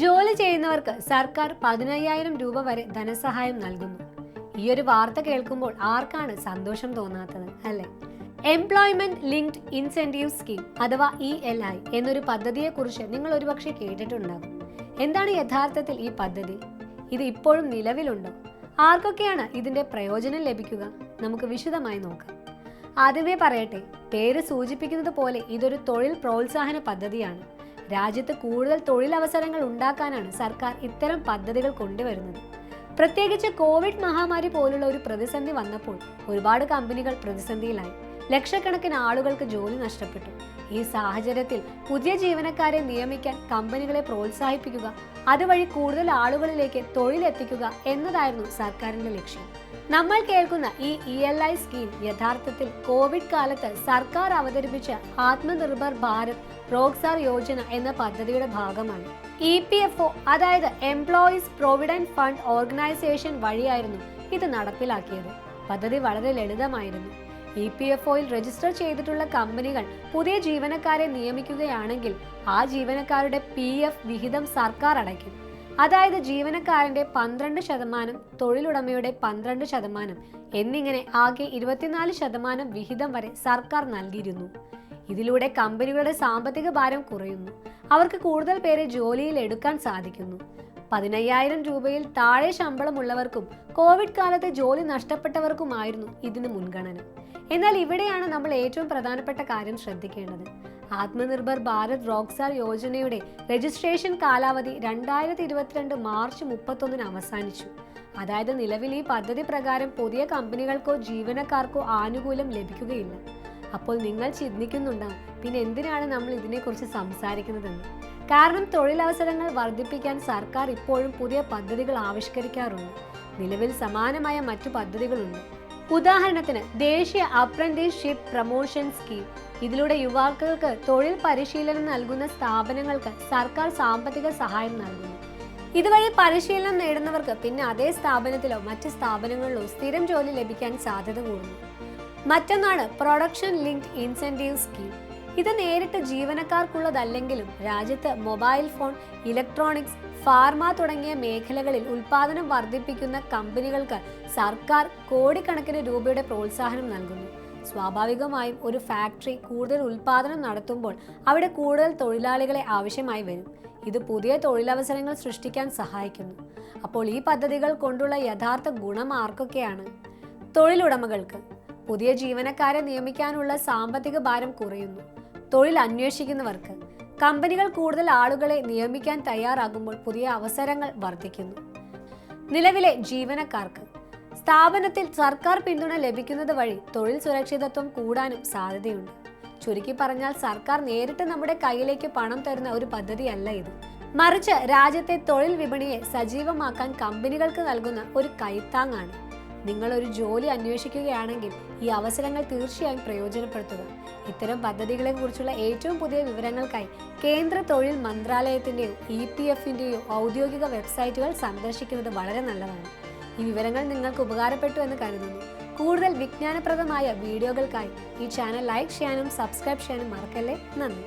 ജോലി ചെയ്യുന്നവർക്ക് സർക്കാർ പതിനയ്യായിരം രൂപ വരെ ധനസഹായം നൽകുന്നു. ഈ ഒരു വാർത്ത കേൾക്കുമ്പോൾ ആർക്കാണ് സന്തോഷം തോന്നാത്തത് അല്ലേ? എംപ്ലോയ്മെന്റ് ലിങ്ക്ഡ് ഇൻസെന്റീവ് സ്കീം അഥവാ ഇ എൽ ഐ എന്നൊരു പദ്ധതിയെക്കുറിച്ച് നിങ്ങൾ ഒരുപക്ഷെ കേട്ടിട്ടുണ്ടാകും. എന്താണ് യഥാർത്ഥത്തിൽ ഈ പദ്ധതി? ഇത് ഇപ്പോഴും നിലവിലുണ്ടോ? ആർക്കൊക്കെയാണ് ഇതിന്റെ പ്രയോജനം ലഭിക്കുക? നമുക്ക് വിശദമായി നോക്കാം. ആദ്യമേ പറയട്ടെ പേര് സൂചിപ്പിക്കുന്നത് പോലെ ഇതൊരു തൊഴിൽ പ്രോത്സാഹന പദ്ധതിയാണ്. രാജ്യത്ത് കൂടുതൽ തൊഴിലവസരങ്ങൾ ഉണ്ടാക്കാനാണ് സർക്കാർ ഇത്തരം പദ്ധതികൾ കൊണ്ടുവരുന്നത്. പ്രത്യേകിച്ച് കോവിഡ് മഹാമാരി പോലുള്ള ഒരു പ്രതിസന്ധി വന്നപ്പോൾ ഒരുപാട് കമ്പനികൾ പ്രതിസന്ധിയിലായി. ലക്ഷക്കണക്കിന് ആളുകൾക്ക് ജോലി നഷ്ടപ്പെട്ടു. ഈ സാഹചര്യത്തിൽ പുതിയ ജീവനക്കാരെ നിയമിക്കാൻ കമ്പനികളെ പ്രോത്സാഹിപ്പിക്കുക അതുവഴി കൂടുതൽ ആളുകളിലേക്ക് തൊഴിലെത്തിക്കുക എന്നതായിരുന്നു സർക്കാരിന്റെ ലക്ഷ്യം. നമ്മൾ കേൾക്കുന്ന ഈ ഇ എൽ ഐ സ്കീം യഥാർത്ഥത്തിൽ കോവിഡ് കാലത്ത് സർക്കാർ അവതരിപ്പിച്ച ആത്മനിർഭർ ഭാരത് റോക്സാർ യോജന എന്ന പദ്ധതിയുടെ ഭാഗമാണ്. ഇ പി എഫ് ഒ അതായത് എംപ്ലോയീസ് പ്രൊവിഡന്റ് ഫണ്ട് ഓർഗനൈസേഷൻ വഴിയായിരുന്നു ഇത് നടപ്പിലാക്കിയത്. പദ്ധതി വളരെ ലളിതമായിരുന്നു. ഇ പി എഫ് ഒയിൽ രജിസ്റ്റർ ചെയ്തിട്ടുള്ള കമ്പനികൾ പുതിയ ജീവനക്കാരെ നിയമിക്കുകയാണെങ്കിൽ ആ ജീവനക്കാരുടെ പി എഫ് വിഹിതം സർക്കാർ അടയ്ക്കും. അതായത് ജീവനക്കാരന്റെ പന്ത്രണ്ട് ശതമാനം തൊഴിലുടമയുടെ പന്ത്രണ്ട് ശതമാനം എന്നിങ്ങനെ ആകെ ഇരുപത്തിനാല് ശതമാനം വിഹിതം വരെ സർക്കാർ നൽകിയിരുന്നു. ഇതിലൂടെ കമ്പനികളുടെ സാമ്പത്തിക ഭാരം കുറയുന്നു. അവർക്ക് കൂടുതൽ പേരെ ജോലിയിൽ എടുക്കാൻ സാധിക്കുന്നു. പതിനയ്യായിരം രൂപയിൽ താഴെ ശമ്പളമുള്ളവർക്കും കോവിഡ് കാലത്തെ ജോലി നഷ്ടപ്പെട്ടവർക്കുമായിരുന്നു ഇതിന് മുൻഗണന. എന്നാൽ ഇവിടെയാണ് നമ്മൾ ഏറ്റവും പ്രധാനപ്പെട്ട കാര്യം ശ്രദ്ധിക്കേണ്ടത്. ആത്മനിർഭർ ഭാരത് റോക്സാർ യോജനയുടെ രജിസ്ട്രേഷൻ കാലാവധി രണ്ടായിരത്തി ഇരുപത്തിരണ്ട് മാർച്ച് മുപ്പത്തൊന്നിന് അവസാനിച്ചു. അതായത് നിലവിൽ ഈ പദ്ധതി പ്രകാരം പുതിയ കമ്പനികൾക്കോ ജീവനക്കാർക്കോ ആനുകൂല്യം ലഭിക്കുകയില്ല. അപ്പോൾ നിങ്ങൾ ചിന്തിക്കുന്നുണ്ടാവും പിന്നെ എന്തിനാണ് നമ്മൾ ഇതിനെക്കുറിച്ച് സംസാരിക്കുന്നതെന്ന്. കാരണം തൊഴിലവസരങ്ങൾ വർദ്ധിപ്പിക്കാൻ സർക്കാർ ഇപ്പോഴും പുതിയ പദ്ധതികൾ ആവിഷ്കരിക്കാറുണ്ട്. നിലവിൽ സമാനമായ മറ്റു പദ്ധതികളുണ്ട്. ഉദാഹരണത്തിന് ദേശീയ അപ്രന്റീസ്ഷിപ്പ് പ്രൊമോഷൻ സ്കീം. ഇതിലൂടെ യുവാക്കൾക്ക് തൊഴിൽ പരിശീലനം നൽകുന്ന സ്ഥാപനങ്ങൾക്ക് സർക്കാർ സാമ്പത്തിക സഹായം നൽകുന്നു. ഇതുവഴി പരിശീലനം നേടുന്നവർക്ക് പിന്നെ അതേ സ്ഥാപനത്തിലോ മറ്റ് സ്ഥാപനങ്ങളിലോ സ്ഥിരം ജോലി ലഭിക്കാൻ സാധ്യത കൂടുന്നു. മറ്റൊന്നാണ് പ്രൊഡക്ഷൻ ലിങ്ക്ഡ് ഇൻസെന്റീവ് സ്കീം ഇത് നേരിട്ട് ജീവനക്കാർക്കുള്ളതല്ലെങ്കിലും രാജ്യത്ത് മൊബൈൽ ഫോൺ ഇലക്ട്രോണിക്സ് ഫാർമ തുടങ്ങിയ മേഖലകളിൽ ഉൽപാദനം വർദ്ധിപ്പിക്കുന്ന കമ്പനികൾക്ക് സർക്കാർ കോടിക്കണക്കിന് രൂപയുടെ പ്രോത്സാഹനം നൽകുന്നു. സ്വാഭാവികമായും ഒരു ഫാക്ടറി കൂടുതൽ ഉൽപാദനം നടത്തുമ്പോൾ അവിടെ കൂടുതൽ തൊഴിലാളികളെ ആവശ്യമായി വരും. ഇത് പുതിയ തൊഴിലവസരങ്ങൾ സൃഷ്ടിക്കാൻ സഹായിക്കുന്നു. അപ്പോൾ ഈ പദ്ധതികൾ കൊണ്ടുള്ള യഥാർത്ഥ ഗുണം ആർക്കൊക്കെയാണ്? തൊഴിലുടമകൾക്ക്. പുതിയ ജീവനക്കാരെ നിയമിക്കാനുള്ള സാമ്പത്തിക ഭാരം കുറയുന്നു. തൊഴിൽ അന്വേഷിക്കുന്നവർക്ക് കമ്പനികൾ കൂടുതൽ ആളുകളെ നിയമിക്കാൻ തയ്യാറാകുമ്പോൾ പുതിയ അവസരങ്ങൾ വർദ്ധിക്കുന്നു. നിലവിലെ ജീവനക്കാർക്ക് സ്ഥാപനത്തിൽ സർക്കാർ പിന്തുണ ലഭിക്കുന്നത് വഴി തൊഴിൽ സുരക്ഷിതത്വം കൂടാനും സാധ്യതയുണ്ട്. ചുരുക്കി പറഞ്ഞാൽ സർക്കാർ നേരിട്ട് നമ്മുടെ കയ്യിലേക്ക് പണം തരുന്ന ഒരു പദ്ധതിയല്ല ഇത്. മറിച്ച് രാജ്യത്തെ തൊഴിൽ വിപണിയെ സജീവമാക്കാൻ കമ്പനികൾക്ക് നൽകുന്ന ഒരു കൈത്താങ്ങാണ്. നിങ്ങൾ ഒരു ജോലി അന്വേഷിക്കുകയാണെങ്കിൽ ഈ അവസരങ്ങൾ തീർച്ചയായും പ്രയോജനപ്പെടുത്തുക. ഇത്തരം പദ്ധതികളെ കുറിച്ചുള്ള ഏറ്റവും പുതിയ വിവരങ്ങൾക്കായി കേന്ദ്ര തൊഴിൽ മന്ത്രാലയത്തിന്റെയോ ഇ പി എഫിന്റെയോ ഔദ്യോഗിക വെബ്സൈറ്റുകൾ സന്ദർശിക്കുന്നത് വളരെ നല്ലതാണ്. ഈ വിവരങ്ങൾ നിങ്ങൾക്ക് ഉപകാരപ്പെട്ടു എന്ന് കരുതുന്നു. കൂടുതൽ വിജ്ഞാനപ്രദമായ വീഡിയോകൾക്കായി ഈ ചാനൽ ലൈക്ക് ചെയ്യാനും സബ്സ്ക്രൈബ് ചെയ്യാനും മറക്കല്ലേ? നന്ദി.